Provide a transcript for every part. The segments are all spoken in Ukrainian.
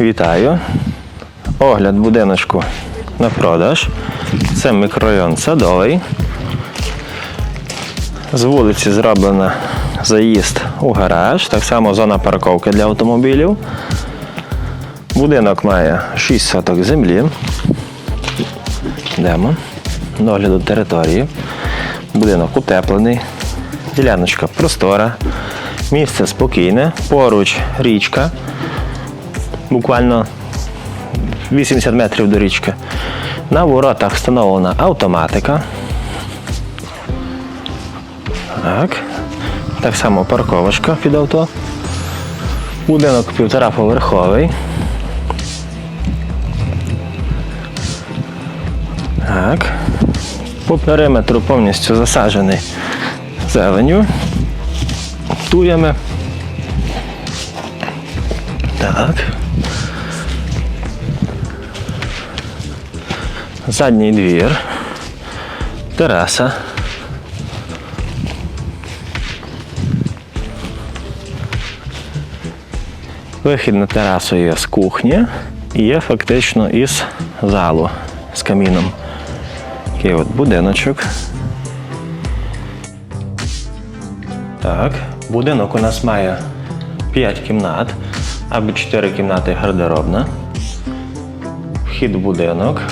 Вітаю. Огляд будиночку на продаж. Це мікрорайон Садовий. З вулиці зроблено заїзд у гараж, так само зона парковки для автомобілів. Будинок має 6 соток землі. Йдемо. До огляду території. Будинок утеплений. Діляночка простора. Місце спокійне. Поруч річка. Буквально 80 метрів до річки. На воротах встановлена автоматика. Так. Так само парковочка під авто. Будинок півтораповерховий. Так. По периметру повністю засаджений зеленю. Туями. Так. Задній двір. Тераса. Вихід на терасу є з кухні і є фактично із залу з каміном. Такий от будиночок. Так, будинок у нас має 5 кімнат, або 4 кімнати гардеробна. Вхід в будинок.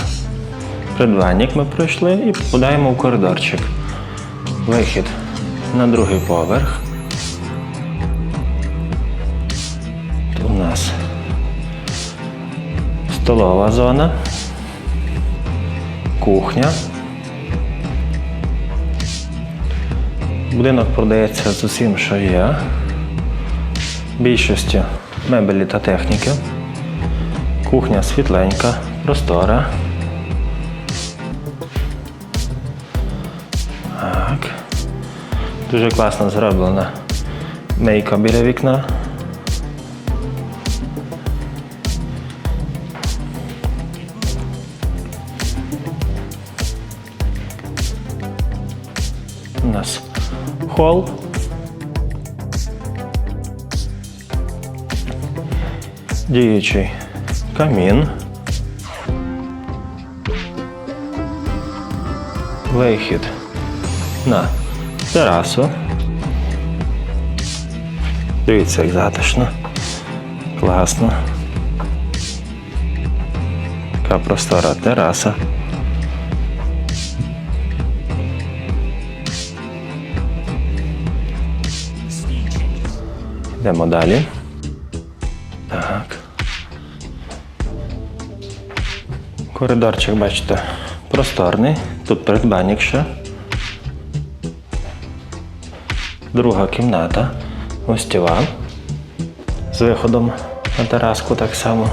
Придбанник ми пройшли і попадаємо в коридорчик. Вихід на другий поверх. Тут у нас столова зона, кухня. Будинок продається з усім, що є. Більшістю мебелі та техніки. Кухня світленька, простора. Так. Дуже класно зроблена мейка біля вікна. У нас хол. Діючий камін. Вихід на терасу. Дивіться, як затишно. Класно. Така простора тераса. Йдемо далі. Коридорчик, бачите, просторний. Тут придбанник ще. Друга кімната. Гостєва. З виходом на тераску так само.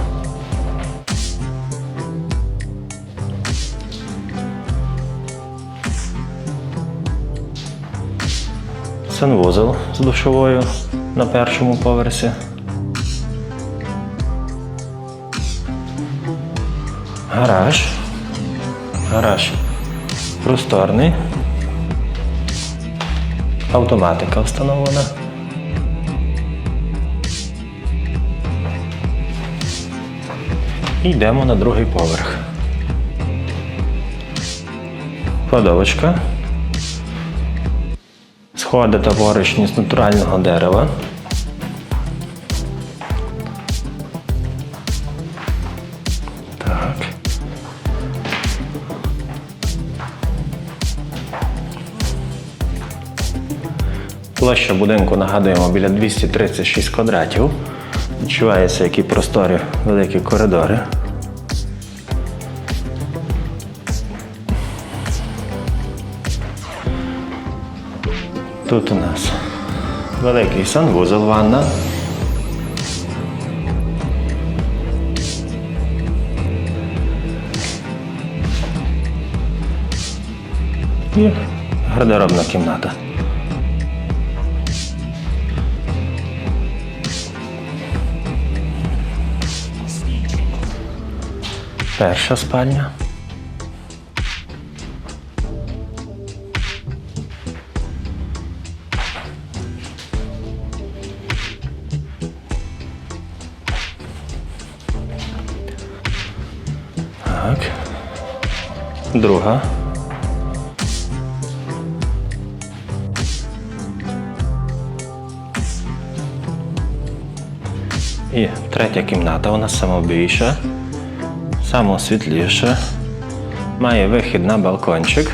Санвузол з душовою на першому поверсі. Гараж. Гараж просторний. Автоматика встановлена. І йдемо на другий поверх. Кладовочка. Сходи та поручні з натурального дерева. Площа будинку нагадуємо біля 236 квадратів. Відчувається, які просторі великі коридори. Тут у нас великий санвузол ванна. І гардеробна кімната. Перша спальня. Так. Друга. І третя кімната, вона самобільша, самосвітліша. Має вихід на балкончик.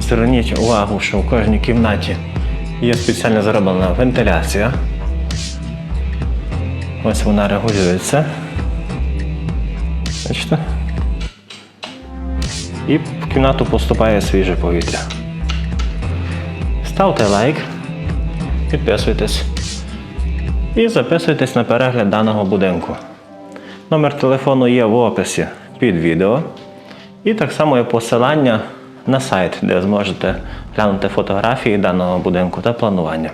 Зверніть увагу, що в кожній кімнаті є спеціально зроблена вентиляція. Ось вона регулюється. Бачите? І в кімнату поступає свіже повітря. Ставте лайк, підписуйтесь і записуйтесь на перегляд даного будинку. Номер телефону є в описі під відео. І так само є посилання на сайт, де зможете глянути фотографії даного будинку та планування.